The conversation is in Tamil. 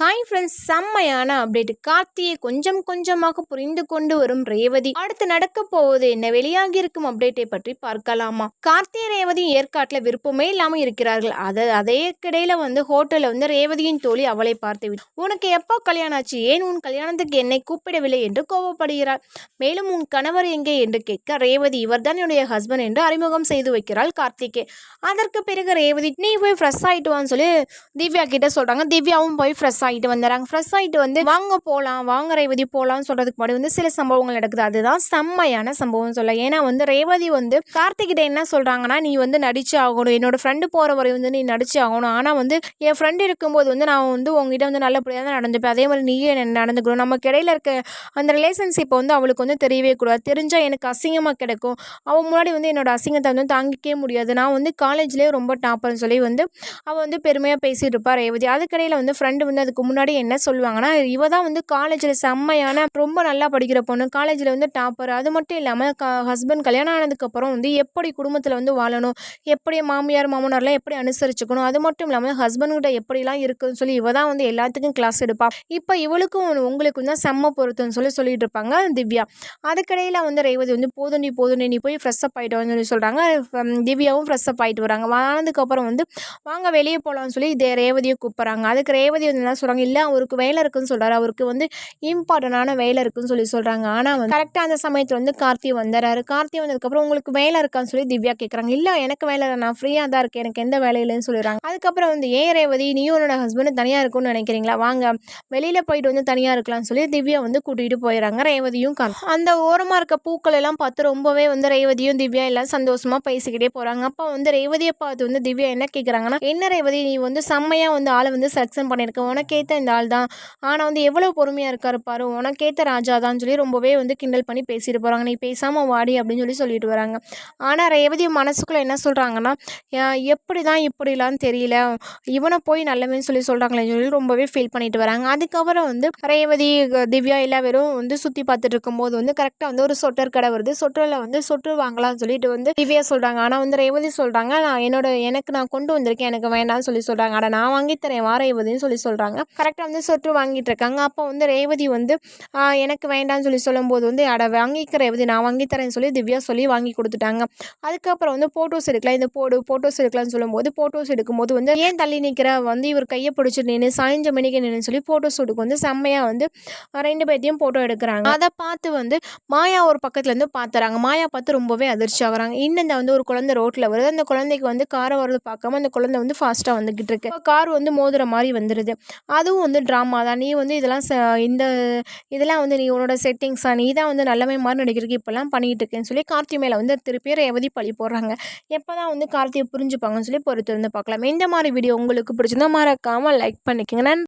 ஹாய் ஃப்ரெண்ட்ஸ் செம்மையான அப்டேட் கார்த்தியை கொஞ்சம் கொஞ்சமாக புரிந்து கொண்டு வரும் ரேவதி. அடுத்து நடக்க போவது என்ன? வெளியாகி இருக்கும் அப்டேட்டை பற்றி பார்க்கலாமா? கார்த்தி ரேவதி ஏற்காட்டில் விருப்பமே இல்லாமல் இருக்கிறார்கள். அதை அதே கிடையில வந்து ஹோட்டலில் வந்து ரேவதியின் தோழி அவளை பார்த்து விடும் உனக்கு எப்போ கல்யாணம் ஆச்சு? ஏன் உன் கல்யாணத்துக்கு என்னை கூப்பிடவில்லை? என்று கோபப்படுகிறார் மேலும் உன் கணவர் எங்கே? என்று கேட்க ரேவதி இவர்தான் என்னுடைய ஹஸ்பண்ட் என்று அறிமுகம் செய்து வைக்கிறாள் கார்த்திகே அதற்கு பிறகு ரேவதி நீ போய் ஃப்ரெஷ் ஆகிட்டு வான்னு சொல்லி திவ்யா கிட்ட சொல்கிறாங்க திவ்யாவும் போய் ஃப்ரெஷ் ஆகிட்டு வந்துடுறாங்க ஃப்ரெஷ் ஆகிட்டு வந்து வாங்க போகலாம் வாங்க ரேவதி போகலான்னு சொல்கிறதுக்கு முன்னாடி வந்து சில சம்பவங்கள் நடக்குது. அதுதான் செம்மையான சம்பவம் சொல்ல. ஏன்னா வந்து ரேவதி வந்து கார்த்திகிட்ட என்ன சொல்கிறாங்கன்னா நீ வந்து நடிச்சு ஆகணும். என்னோட ஃப்ரெண்டு போகிற வரை வந்து நீ நடிச்சு ஆகணும். ஆனால் வந்து என் ஃப்ரெண்டு இருக்கும்போது வந்து நான் வந்து உங்ககிட்ட வந்து நல்லபடியாக தான் நடந்துப்பேன். அதே மாதிரி நீயே நடந்துக்கணும். நமக்கு இடையில இருக்க அந்த ரிலேஷன்ஷிப்பை வந்து அவளுக்கு வந்து தெரியவே கூடாது. தெரிஞ்சால் எனக்கு அசிங்கமாக கிடைக்கும். அவள் முன்னாடி வந்து என்னோட அசிங்கத்தை வந்து தாங்கிக்கவே முடியாது. நான் வந்து காலேஜ்லேயே ரொம்ப டாப்பர்னு சொல்லி வந்து அவள் வந்து பெருமையாக பேசிகிட்டு இருப்பாள் ரேவதி. அதுக்கடையில் வந்து ஃப்ரெண்டு வந்து அது அதுக்கு முன்னாடி என்ன சொல்லுவாங்கன்னா இவ தான் வந்து காலேஜில் செம்மையான ரொம்ப நல்லா படிக்கிற பொண்ணு. காலேஜில் வந்து டாப்பர் அது மட்டும் இல்லாமல் க ஹஸ்பண்ட் கல்யாணம் ஆனதுக்கப்புறம் வந்து எப்படி குடும்பத்தில் வந்து வாழணும்? எப்படி மாமியார் மாமனார்லாம் எப்படி அனுசரிச்சுக்கணும்? அது மட்டும் இல்லாமல் ஹஸ்பண்ட்கிட்ட எப்படிலாம் இருக்குதுன்னு சொல்லி இவ தான் வந்து எல்லாத்துக்கும் கிளாஸ் எடுப்பா. இப்போ இவளுக்கும் உங்களுக்கும் தான் செம்ம பொருத்தம்னு சொல்லி சொல்லிட்டு இருப்பாங்க திவ்யா. அதுக்கடையில் வந்து ரேவதி வந்து போதுண்டி நீ நீ போய் ஃப்ரெஷ் அப் ஆகிட்டு வந்து சொல்கிறாங்க திவ்யாவும் ஃப்ரெஷ் அப் ஆகிட்டு வராங்க. வானதுக்கப்புறம் வந்து வாங்க வெளியே போகலான்னு சொல்லி இதே ரேவதியை கூப்பிட்றாங்க. அதுக்கு ரேவதி வந்து என்ன சொல்கிறாங்க இல்லை அவருக்கு வேலை இருக்குன்னு சொல்கிறாரு அவருக்கு வந்து இம்பார்ட்டண்டான வேலை இருக்குன்னு சொல்லி சொல்கிறாங்க ஆனால் வந்து கரெக்டாக அந்த சமயத்தில் வந்து கார்த்தி வந்துடுறாரு கார்த்தி வந்ததுக்கப்புறம் உங்களுக்கு வேலை இருக்கான்னு சொல்லி திவ்யா கேட்குறாங்க இல்லை எனக்கு வேலை இல்லை. நான் ஃப்ரீயாக தான் இருக்கேன். எனக்கு எந்த வேலை சொல்லிடுறாங்க. அதுக்கப்புறம் வந்து ஏன் ரேவதி நீயும் உன்னோட ஹஸ்பண்ட் தனியாக இருக்கும்னு நினைக்கிறீங்களா? வாங்க வெளியில் போயிட்டு வந்து தனியாக இருக்கலாம்னு சொல்லி திவ்யா வந்து கூட்டிகிட்டு போயிடறாங்க. ரேவதியும் கார்த்தி அந்த ஓரமாக இருக்க பூக்கள் எல்லாம் பார்த்து ரொம்பவே வந்து ரேவதியும் திவ்யா எல்லாம் சந்தோஷமாக பேசிக்கிட்டே போகிறாங்க அப்போ வந்து ரேவதியை பார்த்து வந்து திவ்யா என்ன கேட்குறாங்கன்னா என்ன ரேவதி நீ வந்து செம்மையாக வந்து ஆளை வந்து செலக்ஷன் பண்ணியிருக்க. உனக்கு உனக்கேற்ற இந்த ஆள் தான். ஆனால் வந்து எவ்வளோ பொறுமையாக இருக்காரு பாரு உனக்கேற்ற ராஜா தான் சொல்லி ரொம்பவே வந்து கிண்டல் பண்ணி பேசிட்டு போகிறாங்க நீ பேசாமல் வாடி அப்படின்னு சொல்லி சொல்லிட்டு வராங்க. ஆனால் ரேவதி மனசுக்குள்ளே என்ன சொல்கிறாங்கன்னா எப்படி தான் இப்படிலாம் தெரியல. இவனை போய் நல்லவன்னு சொல்லி சொல்கிறாங்களேன்னு சொல்லி ரொம்பவே ஃபீல் பண்ணிட்டு வராங்க. அதுக்கப்புறம் வந்து ரேவதி திவ்யா எல்லா பேரும் வந்து சுற்றி பார்த்துட்டு இருக்கும்போது வந்து கரெக்டாக வந்து ஒரு சொட்டர் கடை வருது. சொட்டரில் வந்து சொட்டர் வாங்கலாம்னு சொல்லிட்டு வந்து திவ்யா சொல்கிறாங்க ஆனால் வந்து ரேவதி சொல்கிறாங்க நான் என்னோட எனக்கு நான் கொண்டு வந்திருக்கேன். எனக்கு வேண்டாம்னு சொல்லி சொல்கிறாங்க ஆனால் நான் வாங்கித்தரேன் வா ரேவதின்னு சொல்லி சொல்கிறாங்க கரெக்டாக வந்து சொட்டு வாங்கிட்டு இருக்காங்க அப்போ வந்து ரேவதி வந்து எனக்கு வேண்டாம்னு சொல்லி சொல்லும்போது வந்து அட வாங்கிக்கிற ரேவதி நான் வாங்கித்தரேன்னு சொல்லி திவ்யா சொல்லி வாங்கி கொடுத்துட்டாங்க. அதுக்கப்புறம் வந்து ஃபோட்டோஸ் எடுக்கலாம். இந்த போடு ஃபோட்டோஸ் எடுக்கலாம்னு சொல்லும்போது ஃபோட்டோஸ் எடுக்கும்போது வந்து ஏன் தள்ளி நிற்கிற வந்து இவர் கையை பிடிச்சி நின்று சாய்ஞ்ச மணிக்கு நின்று சொல்லி ஃபோட்டோஸ் ஷூட்டுக்கு வந்து செம்மையாக வந்து ரெண்டு பேர்த்தையும் ஃபோட்டோ எடுக்கிறாங்க. அதை பார்த்து வந்து மாயா ஒரு பக்கத்துலேருந்து பார்த்துறாங்க மாயா பார்த்து ரொம்பவே அதிர்ச்சி ஆகிறாங்க. இன்னும் வந்து ஒரு குழந்தை ரோட்டில் வருது. அந்த குழந்தைக்கு வந்து காரை வரது பார்க்காம அந்த குழந்தை வந்து ஃபாஸ்ட்டாக வந்துக்கிட்டு இருக்கு கார் வந்து மோதுற மாதிரி வந்துடுது அதுவும் வந்து ட்ராமா தான். நீ வந்து இதெல்லாம் ச இந்த இதெல்லாம் வந்து நீ உன்னோட செட்டிங்ஸாக நீ தான் வந்து நல்லவே மாதிரி நடிக்கிறதுக்கு இப்போல்லாம் பண்ணிகிட்டு இருக்கேன்னு சொல்லி கார்த்தி மேலே வந்து திருப்பி ரேவதி பழி போடுறாங்க. எப்போ தான் வந்து கார்த்தியை புரிஞ்சுப்பாங்கன்னு சொல்லி பொறுத்து இருந்து பார்க்கலாம் இந்த மாதிரி வீடியோ உங்களுக்கு பிடிச்சிருந்தா மறக்காமல் லைக் பண்ணிக்கோங்க. நன்றி.